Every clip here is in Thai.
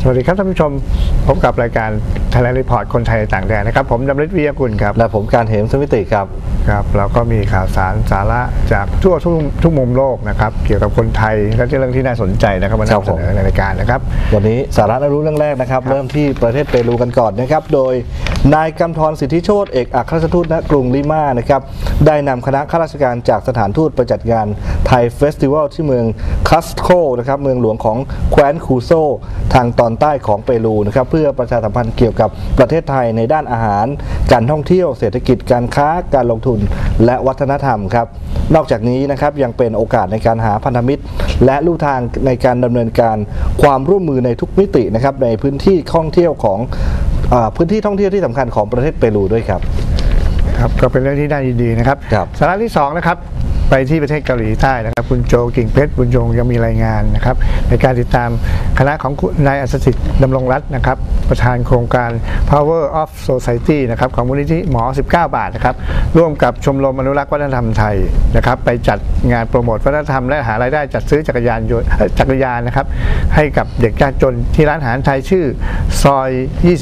สวัสดีครับท่านผู้ชมพบกับรายการ Thailand Report คนไทยต่างแดนนะครับ ผมดำริศวิทยากุลครับ และผมการเหมสมิติครับครับ เราก็มีข่าวสารสาระจากทั่วทุกทุกมุมโลกนะครับ เกี่ยวกับคนไทยและเรื่องที่น่าสนใจนะครับมาครับนำเสนอในรายการนะครับ วันนี้สาระน่ารู้เรื่องแรกนะครับ เริ่มที่ประเทศเปรูกันก่อนนะครับ โดยนายกำธรสิทธิโชตเอกอัครราชทูตณกรุงลิมานะครับได้นำคณะข้าราชการจากสถานทูตไปจัดงานไทยเฟสติวัลที่เมืองคัสโคนะครับเมืองหลวงของแคว้นคูโซทางตอนใต้ของเปรูนะครับเพื่อประชาสัมพันธ์เกี่ยวกับประเทศไทยในด้านอาหาร การท่องเที่ยวเศรษฐกิจการค้าการลงทุนและวัฒนธรรมครับนอกจากนี้นะครับยังเป็นโอกาสในการหาพันธมิตร และลู่ทางในการดำเนินการความร่วมมือในทุกมิตินะครับในพื้นที่ท่องเที่ยวของอาพื้นที่ท่องเที่ยวที่สำคัญของประเทศเปรูด้วยครับครับก็เป็นเรื่องที่น่ายินดีนะครับครับสาระที่สองนะครับ ไปที่ประเทศเกาหลีใต้นะครับ คุณโจกิ่งเพชรบุญยงยังมีรายงานนะครับ ในการติดตามคณะของคุณนายอัศสิทธิ์ดำรงรัตน์นะครับ ประธานโครงการ Power of Society นะครับของมูลนิธิหมอ 19 บาทนะครับ ร่วมกับชมรมอนุรักษ์วัฒนธรรมไทยนะครับ ไปจัดงานโปรโมทวัฒนธรรมและหารายได้จัดซื้อจักรยานยนต์เอ่อจักรยานนะครับ ให้กับเด็กยากจนที่ร้านอาหารไทยชื่อซอย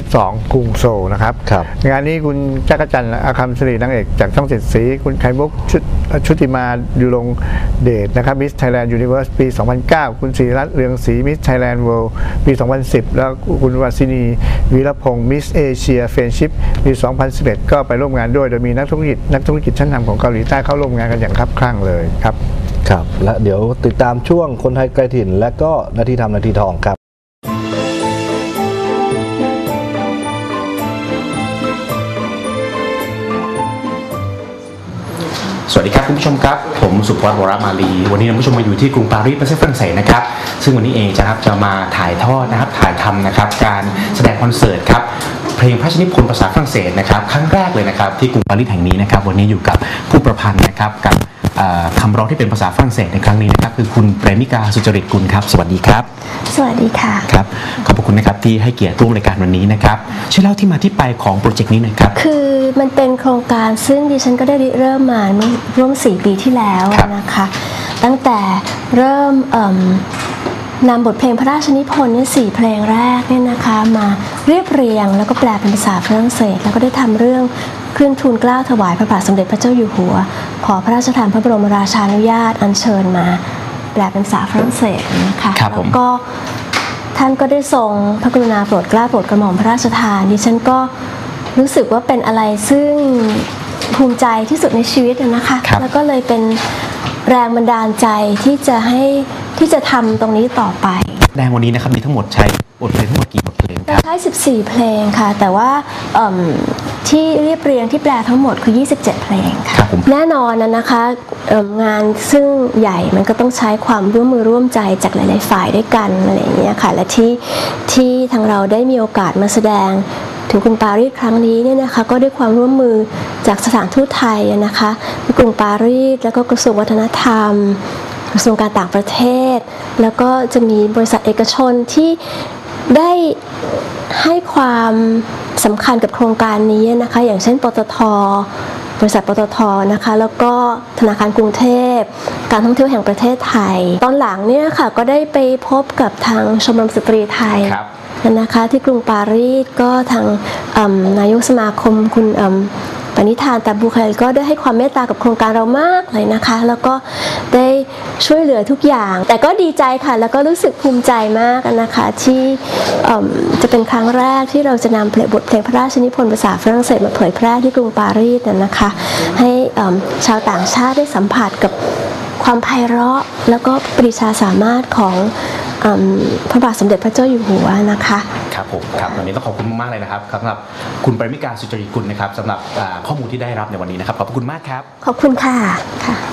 22กรุงโซลนะครับครับงานนี้คุณจักรจันทร์อาคำศรีนางเอกจากช่องเจ็ดสีคุณไข่มุกชุดชุติมาอยู่ลงเดชนะครับมิสไทยแลนด์ยูนิเวอร์สปี 2009 คุณศรีรัตน์เรืองศรีมิสไทยแลนด์เวิลด์ปี 2010 แล้วคุณวัสินีวีรพงศ์มิสเอเชียเฟรนชิพปี 2011 ก็ไปร่วมงานด้วย โดยมีนักธุรกิจนักธุรกิจชั้นนำของเกาหลีใต้เข้าร่วมงานกันอย่างคับคลั่งเลยครับ ครับ และเดี๋ยวติดตามช่วงคนไทยไกลถิ่น และก็นาทีทำนาทีทองครับ ดีครับคุณผู้ชมครับ ผมสุภวัฒน์วรมาลี วันนี้ท่านผู้ชมมาอยู่ที่กรุงปารีสประเทศฝรั่งเศสนะครับ ซึ่งวันนี้เองจะครับจะมาถ่ายทอดนะครับถ่ายทำนะครับ การแสดงคอนเสิร์ตครับเพลงพระชนิพนธ์ภาษาฝรั่งเศสนะครับครั้งแรกเลยนะครับที่กรุงปารีสแห่งนี้นะครับ วันนี้อยู่กับผู้ประพันธ์นะครับกับ คำร้องที่เป็นภาษาฝรั่งเศสในครั้งนี้นะครับคือคุณเปรมิกาสุจริตกุลครับ สวัสดีครับ สวัสดีค่ะครับขอบพระคุณนะครับที่ให้เกียรติร่วมรายการวันนี้นะครับช่วยเล่าที่มาที่ไปของโปรเจกต์นี้หน่อยครับ คือมันเป็นโครงการซึ่งดิฉันก็ได้ริเริ่มมาเมื่อร่วม 4 ปีที่แล้วครับนะคะ ตั้งแต่เริ่มเอิ่มนำบทเพลงพระราชนิพนธ์เนี่ยสี่เพลงแรกเนี่ยนะคะ มาเรียบเรียงแล้วก็แปลเป็นภาษาฝรั่งเศส แล้วก็ได้ทำเรื่อง เครื่องทูลเกล้าถวายพระบาทสมเด็จพระเจ้าอยู่หัว ขอพระราชทานพระบรมราชานุญาตอัญเชิญมา แปลเป็นภาษาฝรั่งเศสนะคะครับผมแล้วก็ท่านก็ได้ทรงพระกรุณาโปรดเกล้าโปรดกระหม่อมพระราชทานดิฉันก็รู้สึกว่าเป็นอะไรซึ่งภูมิใจที่สุดในชีวิตอะนะคะครับแล้วก็เลยเป็นแรงบันดาลใจที่จะให้ที่จะทำตรงนี้ต่อไปแดงวันนี้นะครับมีทั้งหมดใช้บทเพลงทั้งหมดกี่บทเพลงครับใช้ 14 เพลงค่ะ แต่ว่าเอิ่ม ที่เรียบเรียงที่แปลทั้งหมดคือ 27 เพลงค่ะครับผมแน่นอนนะนะคะเอิ่มงานซึ่งใหญ่มันก็ต้องใช้ความร่วมมือร่วมใจจากหลาย ๆ ฝ่ายด้วยกันอะไรอย่างเงี้ยค่ะ และที่ที่ทางเราได้มีโอกาสมาแสดงถึงกรุงปารีสครั้งนี้เนี่ยนะคะก็ด้วยความร่วมมือจากสถานทูตไทยนะคะกรุงปารีสแล้วก็กระทรวงวัฒนธรรม กระทรวงการต่างประเทศ แล้วก็จะมีบริษัทเอกชนที่ได้ให้ความ สำคัญกับโครงการนี้นะคะ อย่างเช่นปตทบริษัทปตทนะคะ แล้วก็ธนาคารกรุงเทพ การท่องเที่ยวแห่งประเทศไทย ตอนหลังเนี่ยค่ะก็ได้ไปพบกับทางชมรมสตรีไทยครับนะคะที่กรุงปารีสก็ทางเอิ่มนายกสมาคมคุณเอิ่ม ปณิธานแตาบูเคลก็ได้ให้ความเมตตากับโครงการเรามากเลยนะคะ แล้วก็ได้ช่วยเหลือทุกอย่าง แต่ก็ดีใจค่ะ แล้วก็รู้สึกภูมิใจมากนะคะ ที่จะเป็นครั้งแรกที่เราจะนำเพลงบทเพลงพระราชนิพนธ์ภาษาฝรั่งเศสมาเผยแพร่ที่กรุงปารีสนะคะ ให้ชาวต่างชาติได้สัมผัสกับความไพเราะแล้วก็ปรีชาสามารถของอพระบาทสมเด็จพระเจ้าอยู่หัวนะคะ ครับผมครับวันนี้ต้องขอบคุณมากเลยนะครับสำหรับคุณปริมิกาสุจริตกุลนะครับสำหรับข้อมูลที่ได้รับในวันนี้นะครับขอบคุณมากครับ ขอบคุณค่ะค่ะ「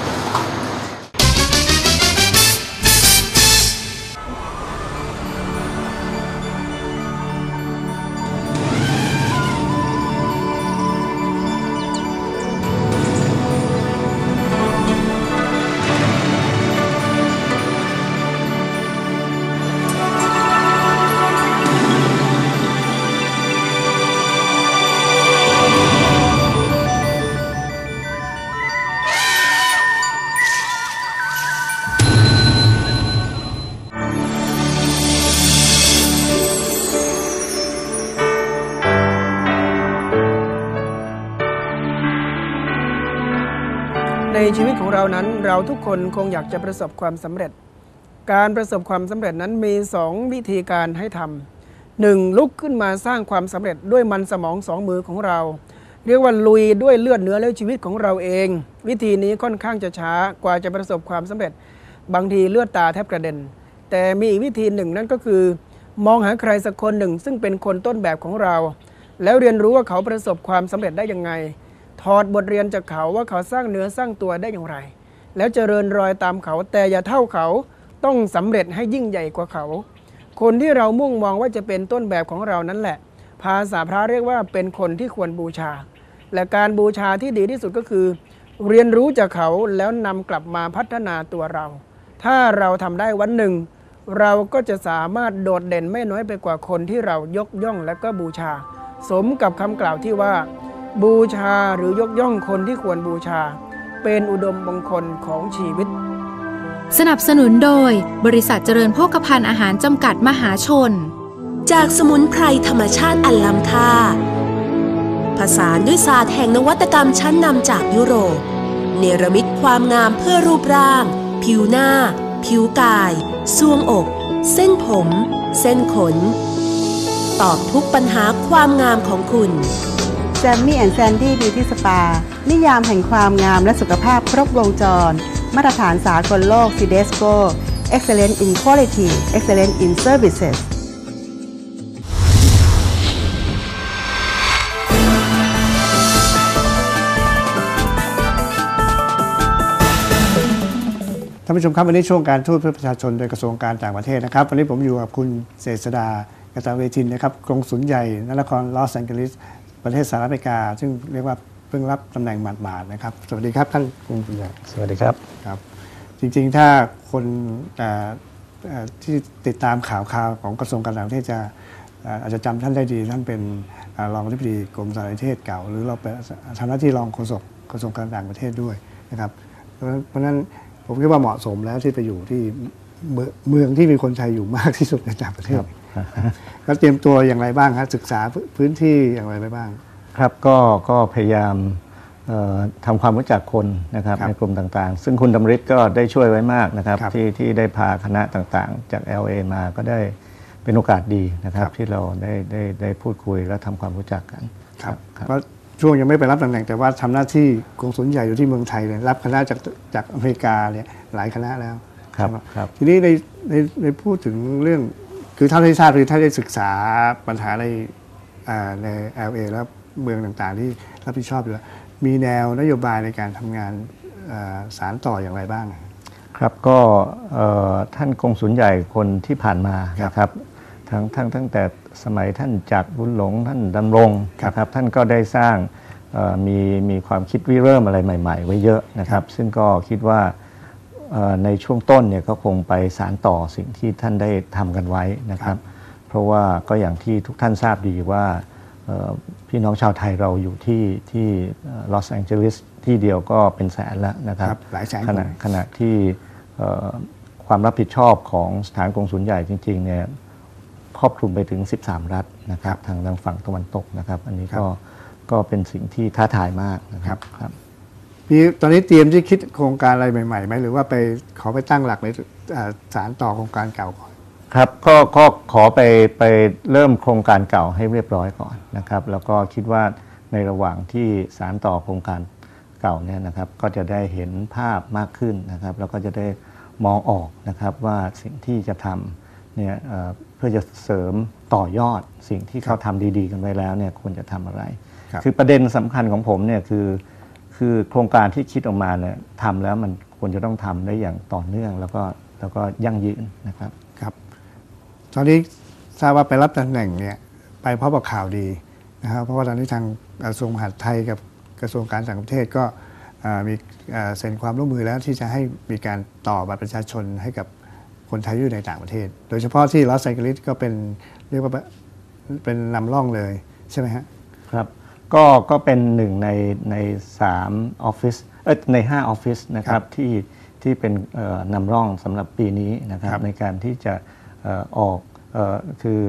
เรานั้นเราทุกคนคงอยากจะประสบความสำเร็จ การประสบความสำเร็จนั้นมีสองวิธีการให้ทำหนึ่งลุกขึ้นมาสร้างความสำเร็จด้วยมันสมองสองมือของเรา เรียกว่าลุยด้วยเลือดเนื้อและชีวิตของเราเอง วิธีนี้ค่อนข้างจะช้ากว่าจะประสบความสำเร็จ บางทีเลือดตาแทบกระเด็น แต่มีอีกวิธีหนึ่งนั่นก็คือ มองหาใครสักคนหนึ่งซึ่งเป็นคนต้นแบบของเรา แล้วเรียนรู้ว่าเขาประสบความสำเร็จได้ยังไง ถอดบทเรียนจากเขาว่าเขาสร้างเนื้อสร้างตัวได้อย่างไร แล้วเจริญรอยตามเขา แต่อย่าเท่าเขาต้องสำเร็จให้ยิ่งใหญ่กว่าเขา คนที่เรามุ่งมองว่าจะเป็นต้นแบบของเรานั่นแหละ ภาษาพระเรียกว่าเป็นคนที่ควรบูชา และการบูชาที่ดีที่สุดก็คือ เรียนรู้จากเขาแล้วนำกลับมาพัฒนาตัวเรา ถ้าเราทำได้วันหนึ่ง เราก็จะสามารถโดดเด่นไม่น้อยไปกว่าคนที่เรายกย่องและก็บูชา สมกับคำกล่าวที่ว่า บูชาหรือยกย่องคนที่ควรบูชา เป็นอุดมมงคลของชีวิต สนับสนุนโดย บริษัทเจริญโภคภัณฑ์อาหารจำกัดมหาชน จากสมุนไพรธรรมชาติอันล้ำค่า ผสานด้วยศาสตร์แห่งนวัตกรรมชั้นนำจากยุโรป เนรมิตความงามเพื่อรูปร่าง ผิวหน้า ผิวกายซวงอก เส้นผม เส้นขน ตอบทุกปัญหาความงามของคุณ แซมมี่แอนด์แซนดี้บิวตี้สปา นิยามแห่งความงามและสุขภาพครบวงจร มาตรฐานสากลโลก CDSCO Excellent in Quality Excellent in Services ท่านผู้ชมครับวันนี้ช่วงการทูตเพื่อประชาชนโดยกระทรวงการต่างประเทศนะครับ วันนี้ผมอยู่กับคุณเศษดากตาเวทินนะครับกรงสุลใหญ่นครลอสแอนเจลิส ประเทศสหรัฐอเมริกา ซึ่งเรียกว่าเพิ่งรับตำแหน่งหมาดๆนะครับ สวัสดีครับท่านกรงสุลใหญ่สวัสดีครับครับ จริงๆถ้าคนเอ่อเอ่อที่ติดตามข่าวข่าวของกระทรวงการต่างประเทศจะเอ่ออาจจะจำท่านได้ดี ท่านเป็นเอ่อรองอธิบดีกรมสารนิเทศเก่า หรือเราเป็นทำหน้าที่รองโฆษกกระทรวงการต่างประเทศด้วยนะครับ เพราะฉะนั้นเพราะฉะนั้นผมคิดว่าเหมาะสมแล้วที่ไปอยู่ที่เมืองเมืองที่มีคนไทยอยู่มากที่สุดในต่างประเทศ แล้วเตรียมตัวอย่างไรบ้างครับศึกษาพื้นที่อย่างไรไปบ้าง ครับก็ก็พยายามเอ่อทำความรู้จักคนนะครับครับในกลุ่มต่างๆ ซึ่งคุณดำริศก็ได้ช่วยไว้มากนะครับครับที่ที่ได้พาคณะต่างๆ จาก LA มาก็ได้เป็นโอกาสดีนะครับครับที่เราได้ได้ได้พูดคุยและทำความรู้จักกันครับครับเพราะช่วงยังไม่ไปรับตำแหน่งแต่ว่าทำหน้าที่กงสุลใหญ่อยู่ที่เมืองไทยเลยรับคณะจากจากอเมริกาเนี่ยหลายคณะแล้วครับใช่ไหมครับทีนี้ในในในพูดถึงเรื่อง คือเท่าที่ทราบคือท่านได้ศึกษาปัญหาในอ่าใน LA แล้วเมืองต่างๆที่รับผิดชอบอยู่แล้วมีแนวนโยบายในการทำงานอ่าสารต่ออย่างไรบ้าง ครับก็เอ่อท่านกงสุลใหญ่คนที่ผ่านมาครับนะครับทั้งทั้งตั้งแต่สมัยท่านจักรบุญหลงท่านดำรงครับนะครับท่านก็ได้สร้างเอ่อมีมีความคิดวิเริ่มอะไรใหม่ ๆ ไว้เยอะนะครับ ซึ่งก็คิดว่าเอ่อ ในช่วงต้นเนี่ยก็คงไปสารต่อสิ่งที่ท่านได้ทำกันไว้นะครับ เพราะว่าก็อย่างที่ทุกท่านทราบดีว่าเอ่อพี่น้องชาวไทยเราอยู่ที่ที่ลอสแองเจลิสที่เดียวก็เป็นแสนแล้วนะครับครับหลายแสนขณะคนขณะที่เอ่อความรับผิดชอบของสถานกงสุลใหญ่จริงๆเนี่ยครอบคลุมไปถึง 13 รัฐนะครับ ทางทางฝั่งตะวันตกนะครับ อันนี้ก็ก็เป็นสิ่งที่ท้าทายมากนะครับครับ มีตอนนี้เตรียมที่คิดโครงการอะไรใหม่ๆไหมหรือว่าไปขอไปตั้งหลักในอ่าสารต่อโครงการเก่าก่อนครับก็ก็ขอไปไปเริ่มโครงการเก่าให้เรียบร้อยก่อนนะครับ แล้วก็คิดว่าในระหว่างที่สารต่อโครงการเก่าเนี่ยนะครับ ก็จะได้เห็นภาพมากขึ้นนะครับ แล้วก็จะได้มองออกนะครับว่าสิ่งที่จะทำเนี่ยเอ่อเพื่อจะเสริมต่อยอดสิ่งที่เขาทำดี ๆ กันไว้แล้วเนี่ยควรจะทำอะไรครับคือประเด็นสำคัญของผมเนี่ยคือ คือโครงการที่คิดออกมาเนี่ยทำแล้วมันควรจะต้องทำได้อย่างต่อเนื่อง แล้วก็แล้วก็ยั่งยืนนะครับ ครับตอนนี้ทราบว่าไปรับตำแหน่งเนี่ยไปเพราะว่าข่าวดีนะครับเพราะว่าตอนนี้ทางกระทรวงมหาดไทยกับกระทรวงการต่างประเทศก็อ่ามีอ่าเซ็นความร่วมมือแล้วที่จะให้มีการต่อบัตรประชาชนให้กับคนไทยที่อยู่ในต่างประเทศ โดยเฉพาะที่ลอสแองเจลิสก็เป็นเรียกว่าเป็นนำร่องเลยใช่ไหมฮะครับ ก็ก็เป็นหนึ่งในในสามออฟฟิศเอ้ยในห้าออฟฟิศนะคครัรับบที่ที่เป็นเอ่อนำร่องสำหรับปีนี้นะครับครับในการที่จะเอ่อออกเอ่อคือ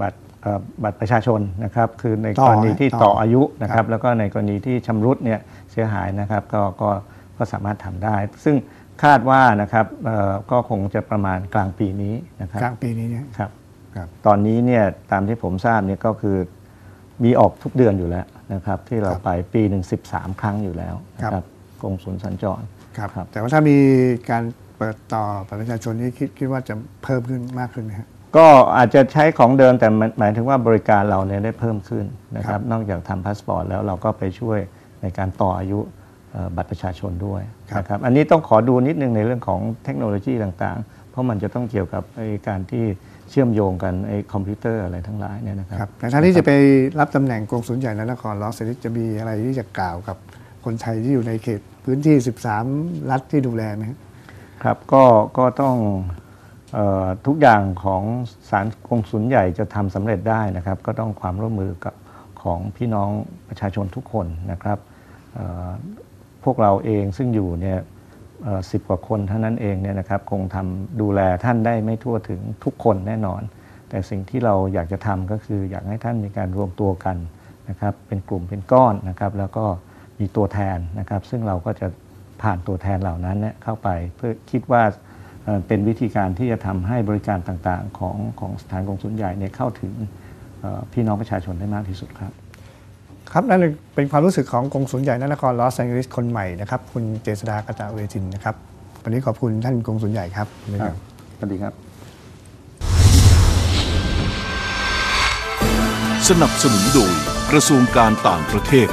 บัตรเอ่อบัตรประชาชนนะครับ คือในต่กอรณีที่ต่อต่ออายุนะคครัรับบแล้วก็ในกรณีที่ชำรุดเนี่ยเสียหายนะครับ ก็ก็ก็สามารถทำได้ ซึ่งคาดว่านะครับเอ่อก็คงจะประมาณกลางปีนี้นะครับกลางปีนี้เนี่ยครับครับ ตอนนี้เนี่ยตามที่ผมทราบเนี่ยก็คือมีออกทุกเดือนอยู่แล้ว นะครับที่เราครับไปปีหนึ่ง13 ครั้งอยู่แล้วนะคครัรับบกงสุลสัญจรครับครับแต่ว่าถ้ามีการเปิดต่อประชาชนนี่คิดคิดว่าจะเพิ่มขึ้นมากขึ้นไหมฮะก็อาจจะใช้ของเดิมแต่หมายหมายถึงว่าบริการเราเนี่ยได้เพิ่มขึ้นนะคครัรับบนอกจากทำพาสปอร์ตแล้วเราก็ไปช่วยในการต่ออายุเอ่อบัตรประชาชนด้วยนะครับอันนี้ต้องขอดูนิดนึงในเรื่องของเทคโนโลยีต่างๆ เพราะมันจะต้องเกี่ยวกับไอ้การที่ เชื่อมโยงกันไอ้คอมพิวเตอร์อะไรทั้งหลายเนี่ยนะครับครับแต่ท่านที่จะไปรับตำแหน่งกงสุลใหญ่ในนครลอสแอนเจลิสจะมีอะไรที่จะกล่าวกับคนไทยที่อยู่ในเขตพื้นที่ 13 รัฐที่ดูแลไหมฮะครับก็ก็ต้องเออทุกอย่างของสารกงสุลใหญ่จะทำสำเร็จได้นะครับ ก็ต้องความร่วมมือกับของพี่น้องประชาชนทุกคนนะครับเอ่อพวกเราเองซึ่งอยู่เนี่ย สิบกว่าคนเท่านั้นเองเนี่ยนะครับคงทำดูแลท่านได้ไม่ทั่วถึงทุกคนแน่นอน แต่สิ่งที่เราอยากจะทำก็คืออยากให้ท่านมีการรวมตัวกันนะครับเป็นกลุ่มเป็นก้อนนะครับแล้วก็มีตัวแทนนะครับ ซึ่งเราก็จะผ่านตัวแทนเหล่านั้นเนี่ยเข้าไป เพื่อคิดว่าเป็นวิธีการที่จะทำให้บริการต่างๆ ของของสถานกงสุลใหญ่เนี่ยเข้าถึงพี่น้องประชาชนได้มากที่สุดครับ ครับนั่นเป็นความรู้สึกของกงสุลใหญ่นครลอสแอนเจลิสคนใหม่นะครับคุณเจษดากาตาเวทินนะครับวันนี้ขอบคุณท่านกงสุลใหญ่ครับสวัสดีครับ สนับสนุนโดยกระทรวงการต่างประเทศ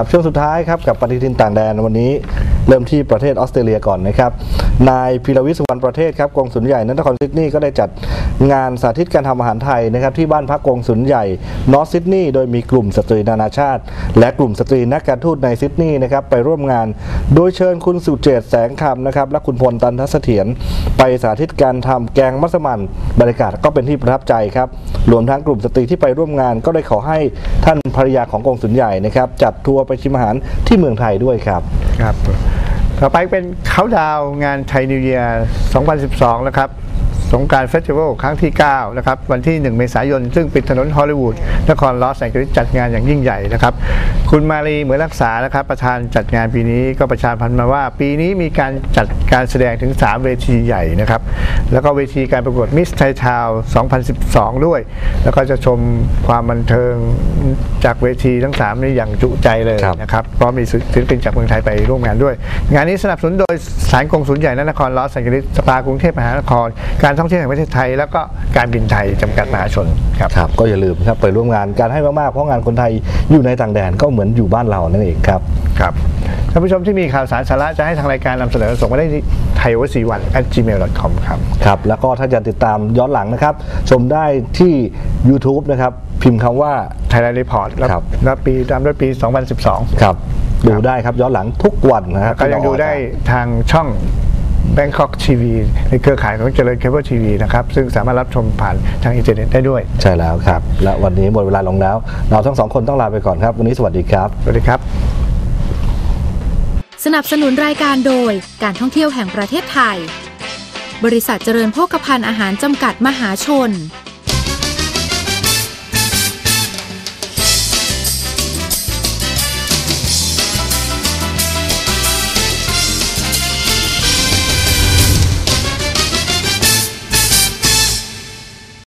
ครับช่วงสุดท้ายครับกับปฏิทินต่างแดนวันนี้เริ่มที่ประเทศออสเตรเลียก่อนนะครับนายพิรวิศวรรณประเทศครับกองสุนใหญ่นครซิดนีย์ก็ได้จัด งานสาธิตการทำอาหารไทยนะครับที่บ้านพักกองสุลใหญ่นอร์ซิดนีย์โดยมีกลุ่มสตรีนานาชาติ และกลุ่มสตรีนักการทูตในซิดนีย์นะครับไปร่วมงาน โดยเชิญคุณสุเจตแสงคำนะครับและคุณพลตันทัศเสถียรไปสาธิตการทำแกงมัสมั่นบรรยากาศก็เป็นที่ประทับใจครับรวมทั้งกลุ่มสตรีที่ไปร่วมงาน ก็ได้ขอให้ท่านภรรยาของกองสุลใหญ่นะครับจัดทัวร์ไปชิมอาหารที่เมืองไทยด้วยครับครับ ต่อไปเป็นเขาดาวงานไทยนิว e ย r 2012นะครับ สงกรารเฟสติวัลครั้งที่ 9 นะครับ วันที่ 1 เมษายน ซึ่งปิดถนนฮอลลีวูดนครลอสแอนเจลิสจัดงานอย่างยิ่งใหญ่นะครับ คุณมารีเหมือนรักษานะครับ ประธานจัดงานปีนี้ก็ประชาพันธ์มาว่า ปีนี้มีการจัดการแสดงถึง 3 เวทีใหญ่นะครับ แล้วก็เวทีการประกวดมิสไทยทาว 2012 ด้วย แล้วก็จะชมความบันเทิงจากเวทีทั้ง 3 นี้อย่างจุใจเลยครับนะครับเพราะมีศิลปินจากเมืองไทยไปร่วมงานด้วย งานนี้สนับสนุนโดยสถานกงสุลใหญ่นครลอสแอนเจลิสสปากรุงเทพมหานครการท่องเที่ยวแห่งประเทศไทย แล้วก็การบินไทยจำกัดมหาชนครับครับ ก็อย่าลืมครับไปร่วมงานการให้มากๆ เพราะงานคนไทยอยู่ในต่างแดนก็เหมือนอยู่บ้านเรานั่นเองครับครับท่านผู้ชมที่มีข่าวสารสาระจะให้ทางรายการนำเสนอส่งมาได้ที่ไทยวัสีวัน at gmail com ครับครับแล้วก็ถ้าจะติดตามย้อนหลังนะครับ ชมได้ที่ YouTube นะครับ พิมพ์คำว่า Thailand Report แล้วครับ แล้วปีตามด้วยปี 2012 ครับดูได้ครับย้อนหลังทุกวันนะครับก็ยังดูได้ทางช่อง Bangkok TV ในเครือข่ายของเจริญเคเบิลทีวีนะครับ ซึ่งสามารถรับชมผ่านทางอินเทอร์เน็ตได้ด้วย ใช่แล้วครับ และวันนี้หมดเวลาลงแล้ว เราทั้งสองคนต้องลาไปก่อนครับ วันนี้สวัสดีครับ สวัสดีครับ สนับสนุนรายการโดยการท่องเที่ยวแห่งประเทศไทย บริษัทเจริญโภคภัณฑ์อาหารจำกัดมหาชน